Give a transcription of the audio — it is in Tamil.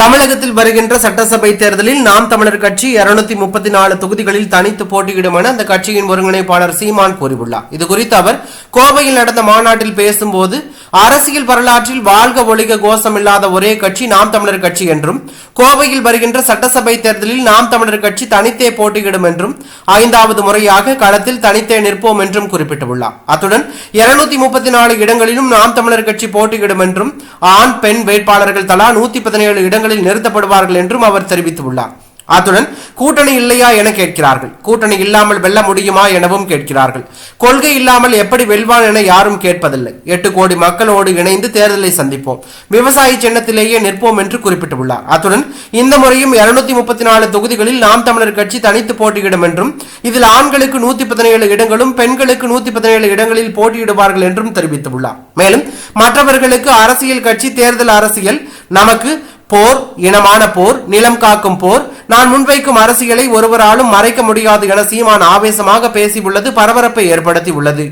தமிழகத்தில் வருகின்ற சட்டசபை தேர்தலில் நாம் தமிழர் கட்சி இருநூத்தி முப்பத்தி நாலு தொகுதிகளில் தனித்து போட்டியிடும் என அந்த கட்சியின் ஒருங்கிணைப்பாளர் சீமான் கூறியுள்ளார். இதுகுறித்து அவர் கோவையில் நடந்த மாநாட்டில் பேசும்போது அரசியல் வரலாற்றில் வாழ்க ஒழிக கோஷம் இல்லாத ஒரே கட்சி நாம் தமிழர் கட்சி என்றும் கோவையில் வருகின்ற சட்டசபை தேர்தலில் நாம் தமிழர் கட்சி தனித்தே போட்டியிடும் என்றும் ஐந்தாவது முறையாக களத்தில் தனித்தே நிற்போம் என்றும் குறிப்பிட்டுள்ளார். அத்துடன் இருநூத்தி முப்பத்தி நாலு இடங்களிலும் நாம் தமிழர் கட்சி போட்டியிடும் என்றும் ஆண் பெண் வேட்பாளர்கள் தலா நூத்தி பதினேழு இடங்களில் நிறுத்தப்படுவார்கள் என்றும் அவர் தெரிவித்துள்ளார். அத்துடன் கூட்டணி இல்லையா என கேட்கிறார்கள். கூட்டணி இல்லாமல் வெல்ல முடியுமா எனவும் கேட்கிறார்கள். கொள்கை இல்லாமல் எப்படி வெல்வான் என யாரும் கேட்பதில்லை. எட்டு கோடி மக்களோடு இணைந்து தேர்தலை சந்திப்போம். விவசாய சின்னத்திலேயே நிற்போம் என்று குறிப்பிட்டுள்ளார். அத்துடன் இந்த முறையும் இருநூத்தி முப்பத்தி நாலு தொகுதிகளில் நாம் தமிழர் கட்சி தனித்து போட்டியிடும் என்றும் இதில் ஆண்களுக்கு நூத்தி பதினேழு இடங்களும் பெண்களுக்கு நூத்தி பதினேழு இடங்களில் போட்டியிடுவார்கள் என்றும் தெரிவித்துள்ளார். மேலும் மற்றவர்களுக்கு அரசியல் கட்சி தேர்தல் அரசியல் நமக்கு போர் இனமான போர் நிலம் காக்கும் போர் நான் முன்வைக்கும் அரசியலை ஒருவராலும் மறைக்க முடியாது என சீமான் ஆவேசமாக பேசியுள்ளது பரபரப்பை ஏற்படுத்தி உள்ளது